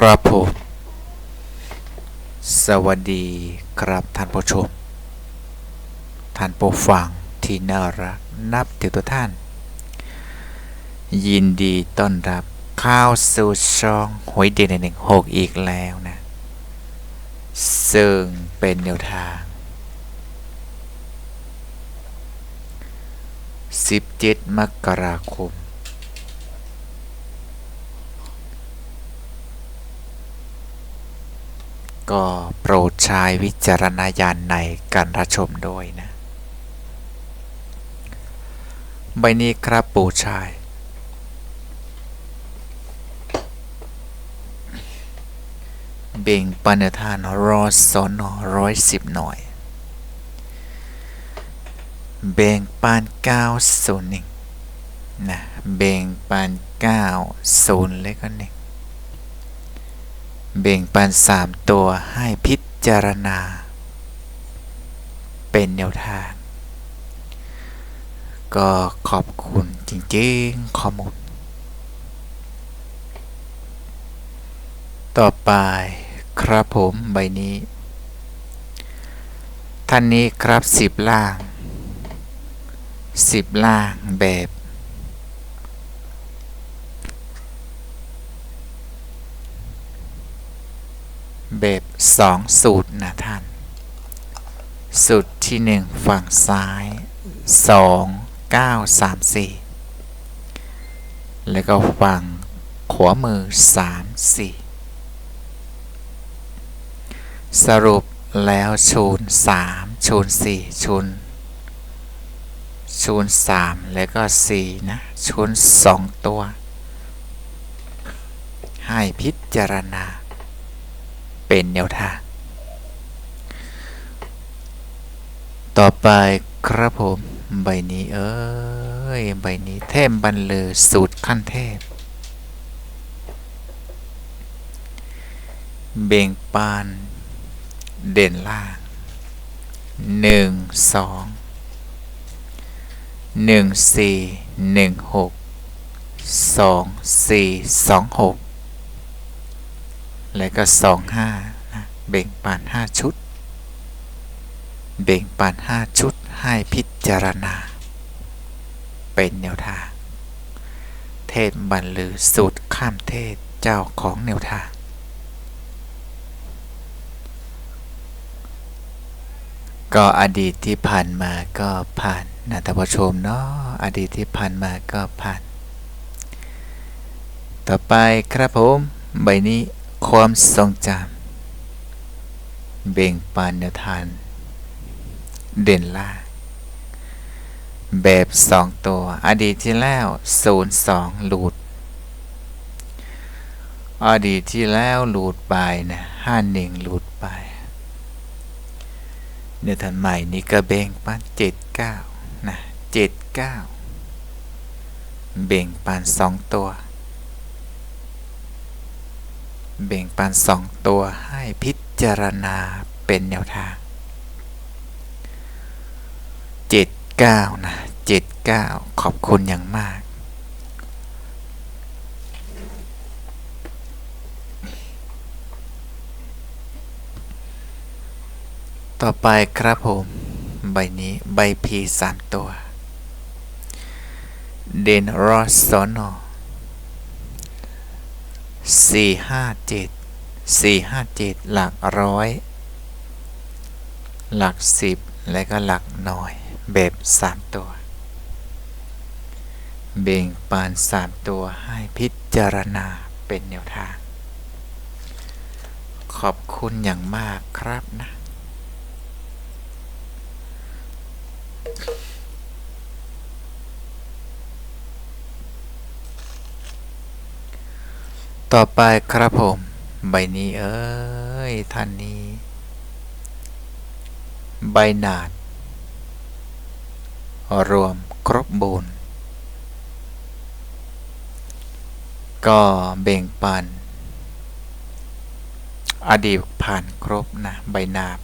ครับผม สวัสดีครับท่านผู้ชม ท่านผู้ฟังที่น่ารักนับถือตัวท่าน ยินดีต้อนรับเข้าวสู่ช่องหวยเด่นหนึ่งหกอีกแล้วนะ ซึ่งเป็นแนวทาง 17 มกราคม ก็โปรดใช้วิจารณญาณในการรับชมด้วยนะ ใบนี้ครับปู่ชาย เบ่งปันทานรอสอนร้อยสิบหน่อย เบ่งปานเก้าศูนย์หนึ่งนะ เบ่งปานเก้าศูนย์แล้วก็หนึ่ง เบ่งปันสามตัวให้พิจารณา เป็นแนวทาง ก็ขอบคุณจริงๆข้อมูลต่อไปครับผมใบนี้ ท่านนี้ครับสิบล่างสิบล่างแบบ แบบสองสูตรนะท่าน สูตรที่หนึ่งฝั่งซ้ายสองเก้าสามสี่แล้วก็ฝั่งขวามือสามสี่สรุปแล้วชูนสามชูนสี่ชูนชูนสามแล้วก็สี่นะชูนสองตัว ให้พิจารณา เป็นแนวทาง ต่อไปครับผมใบนี้เอ้ยใบนี้เทมบันเลอสูตรขั้นเทพ เบ่งปาน เด่นล่างหนึ่งสองหนึ่งสี่หนึ่งหกสองสี่สองหก แล้วก็สองห้านะเบ่งปานห้าชุด เบ่งปานห้าชุดให้พิจารณา เป็นแนวทาง เทศบรรลือสูตรข้ามเทศเจ้าของแนวทางก็อดีตที่ผ่านมาก็ผ่านนะท่านผู้ชมเนาะอดีตที่ผ่านมาก็ผ่าน ต่อไปครับผม ใบนี้ ความทรงจำเบ่งปานแนวทาน เด่นล่า แบบสองตัว อดีตที่แล้วศูนย์สองหลุด อดีตที่แล้วหลุดไปนะห้าหนึ่งหลุดไป เนื้อทันใหม่นี่ก็เบ่งปานเจ็ดเก้านะเจ็ดเก้าเบ่งปานสองตัว เบ่งปันสองตัวให้พิจารณาเป็นแนวทาง79นะ79ขอบคุณอย่างมาก ต่อไปครับผม ใบนี้ใบพีสามตัว เดนรอสโซโน สี่ห้าเจ็ดสี่ห้าเจ็ดหลักร้อย หลักสิบและก็หลักหน่อยแบบสามตัว เบ่งปานสามตัวให้พิจารณาเป็นแนวทาง ขอบคุณอย่างมากครับนะ ต่อไปครับผม ใบนี้เอ้ยท่านนี้ ใบหนาด รวมครบบูรณ์ก็เบ่งปัน อดีตผ่านครบนะ ใบนาบ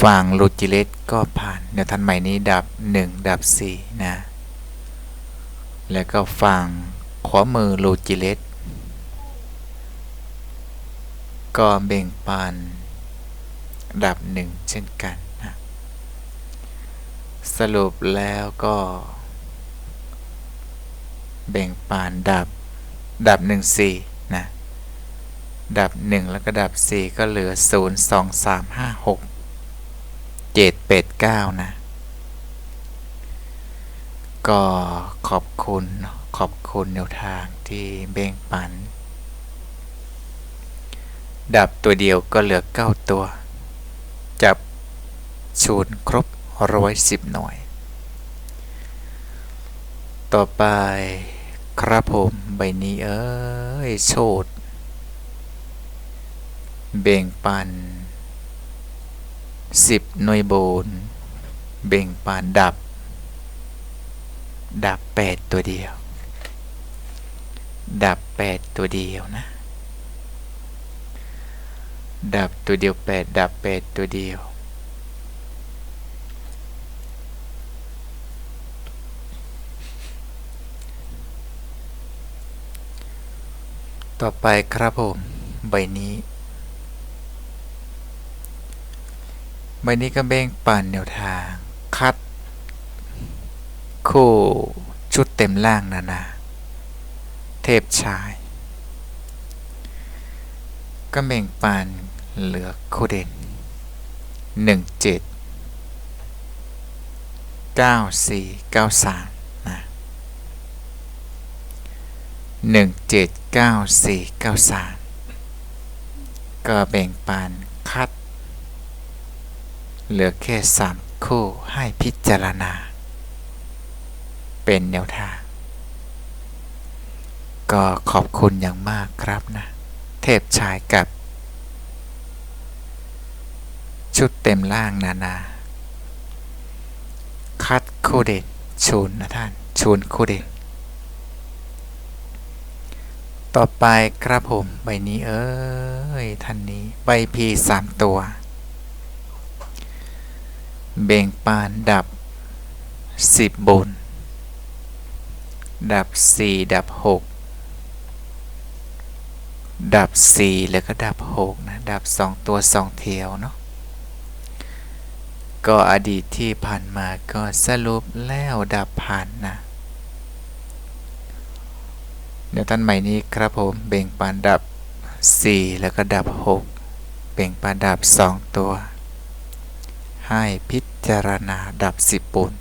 ฝั่งลูจิเลตก็ผ่านเดี๋ยวท่านใหม่นี้ดับ 1 ดับ 4 นะ แล้วก็ฝั่ง ขวามือลูจิเลตก็เบ่งปันดับหนึ่งเช่นกันนะสรุปแล้วก็ เบ่งปานดับ ดับหนึ่งสี่นะ ดับหนึ่งแล้วก็ดับสี่ก็เหลือศูนย์สองสามห้าหกเจ็ดแปดเก้านะ ก็ อบคุณเนาะขอบคุณแนวทางที่เบ่งปัน ดับตัวเดียวก็เหลือเก้าตัว จับชูนครบร้อยสิบหน่วย ต่อไปครับผมใบนี้เอ้ยโชดเบ่งปันสิบหน่วยโบน เบ่งปันดับ ดับแปดตัวเดียว ดับแปดตัวเดียวนะ ดับตัวเดียวแปดดับแปดตัวเดียว ต่อไปครับผม ใบนี้ใบนี้ก็เบ่งปั่นแนวทาง คัด คู่ชุดเต็มล่างนานา เทพชาย ก็เบ่งปันเหลือคู่เด่นหนึ่งเจ็ดเก้าสี่เก้าสามนะหนึ่งเจ็ดเก้าสี่เก้าสามก็แบ่งปันคัด เหลือแค่สามคู่ให้พิจารณา เป็นแนวทาง ก็ขอบคุณอย่างมากครับนะ เทพชายกับ ชุดเต็มล่างนานา คัดคู่เด่นชูนนะท่าน ชูนคู่เด่นต่อไปครับผม ใบนี้เอ้ยท่านนี้ ใบพีสามตัว เบ่งปานดับสิบบน ดับสี่ดับหกดับสี่แล้วก็ดับหกนะ ดับสองตัวสองเทียวเนาะก็อดีตที่ผ่านมาก็สรุปแล้วดับผ่านนะ เดี๋ยวท่านใหม่นี้ครับผมเบ่งปานดับ 4 แล้วก็ดับ 6 เบ่งปานดับ 2 ตัว ให้พิจารณาดับ 10ปุ่น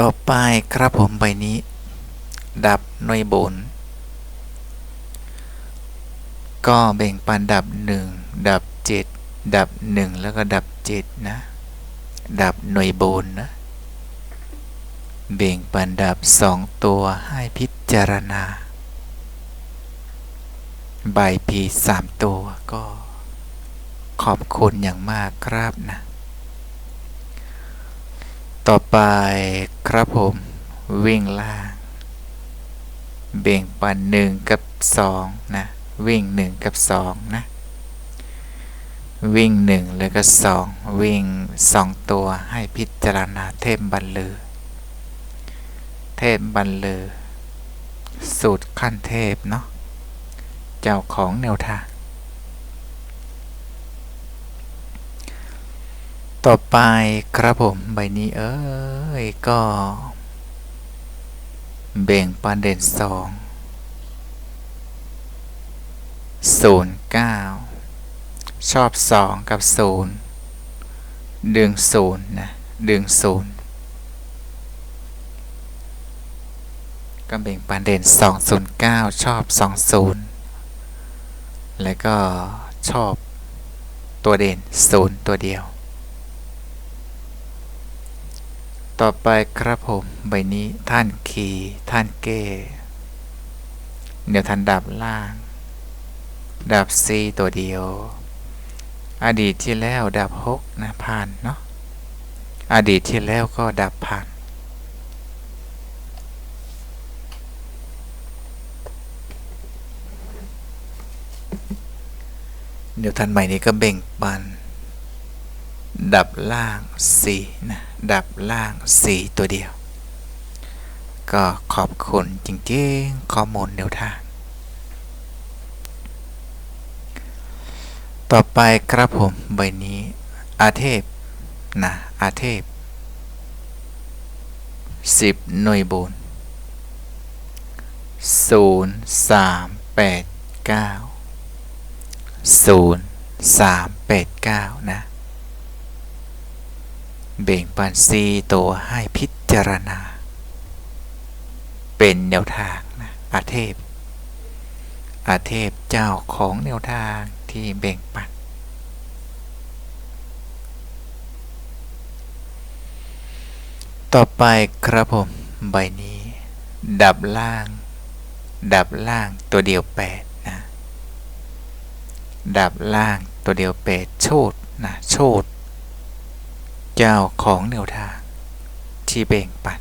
ต่อไปครับผมใบนี้ ดับหน่วยบน ก็เบ่งปันดับ 1 ดับ 7 ดับ 1 แล้วก็ดับ 7 นะ ดับหน่วยบนนะเบ่งปันดับ 2 ตัวให้พิจารณา ใบพีสามตัวก็ขอบคุณอย่างมากครับนะ ต่อไปครับผม วิ่งล่าง เบ่งปันหนึ่งกับสองนะ วิ่งหนึ่งกับสองนะ วิ่งหนึ่งแล้วก็สองวิ่งสองตัวให้พิจารณาเทพบันลือเทพบันลือสูตรขั้นเทพเนาะเจ้าของแนวทาง ต่อไปครับผมใบนี้เอ้ยก็เบ่งปันเด่นสองศูนย์เก้าชอบสองกับศูนย์ดึงศูนย์นะดึงศูนย์ก็เบ่งปันเด่นสองศูนย์เก้าชอบสองศูนย์แล้วก็ชอบตัวเด่นศูนย์ตัวเดียว ต่อไปครับผมใบนี้ท่านคีท่านเก้เดี๋ยวท่านดับล่าง ดับซีตัวเดียว อดีตที่แล้วดับหกนะผ่านเนาะอดีตที่แล้วก็ดับผ่านเดี๋ยวท่านใหม่นี้ก็เบ่งปัน ดับล่างสี่นะดับล่างสี่ตัวเดียว ก็ขอบคุณจริงๆข้อมูลแนวทาง ต่อไปครับผมใบนี้อาเทพนะอาเทพ 10 หน่วยบุญ0 3 8 9 0 3 8 9 นะ เบ่งปันซีตัวให้พิจารณา เป็นแนวทางนะอาเทพ อาเทพเจ้าของแนวทางที่เบ่งปันต่อไปครับผมใบนี้ ดับล่าง ดับล่างตัวเดียวแปดนะดับล่างตัวเดียวแปดโชดนะโชด เจ้าของแนวทาง ที่เบ่งปัน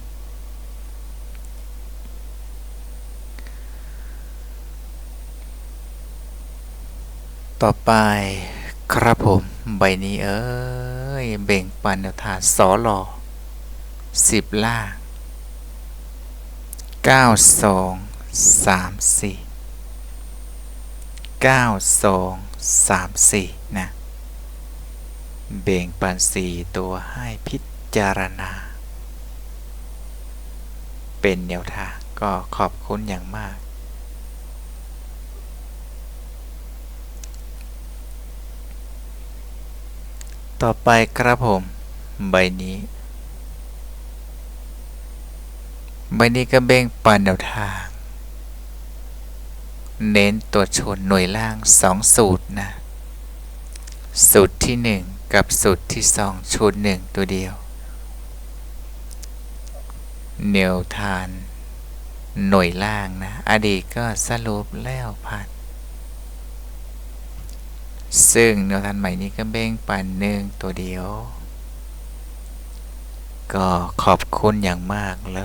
ต่อไปครับผมใบนี้เอ้ยเบ่งปันแนวทางสอหลอสิบล่างเก้าสองสามสี่เก้าสองสามสี่นะ เบ่งปันสี่ตัวให้พิจารณา เป็นแนวทางก็ขอบคุณอย่างมาก ต่อไปครับผม ใบนี้ ใบนี้ก็เบ่งปันแนวทาง เน้นตัวชนหน่วยล่าง2สูตรนะ สูตรที่1 กับสูตรที่2ชน1ตัวเดียว แนวทาน หน่วยล่างนะ อดีตก็สรุปแล้วผ่านซึ่งแนวทานใหม่นี้ก็เบ่งปันหนึ่งตัวเดียว ก็ขอบคุณอย่างมากเล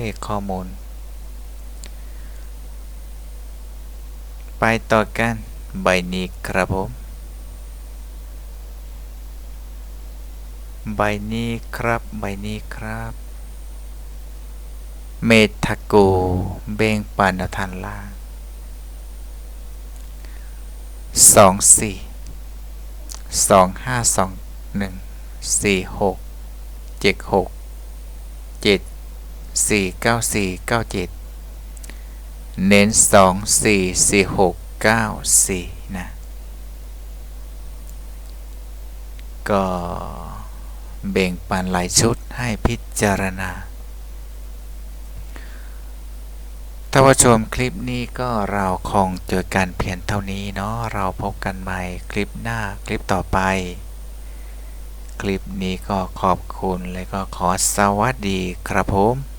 ยข้อมูล ไปต่อกันใบนี้ครับผม ใบนี้ครับ ใบนี้ครับ เมทาโกเบ่งปันแนวทานล่างสองสี่สองห้าสองหนึ่งสี่หกเจ็ดหกเจ็ดสี่เก้าสี่เก้าเจ็ดเน้นสองสี่สี่หกเก้าสี่นะ ก็ เบ่งปันหลายชุดให้พิจารณาถ้าว่าชมคลิปนี้ก็เราคงเจอกันเพียงเท่านี้เนาะเราพบกันใหม่คลิปหน้าคลิปต่อไป คลิปนี้ก็ขอบคุณและก็ขอสวัสดีครับผม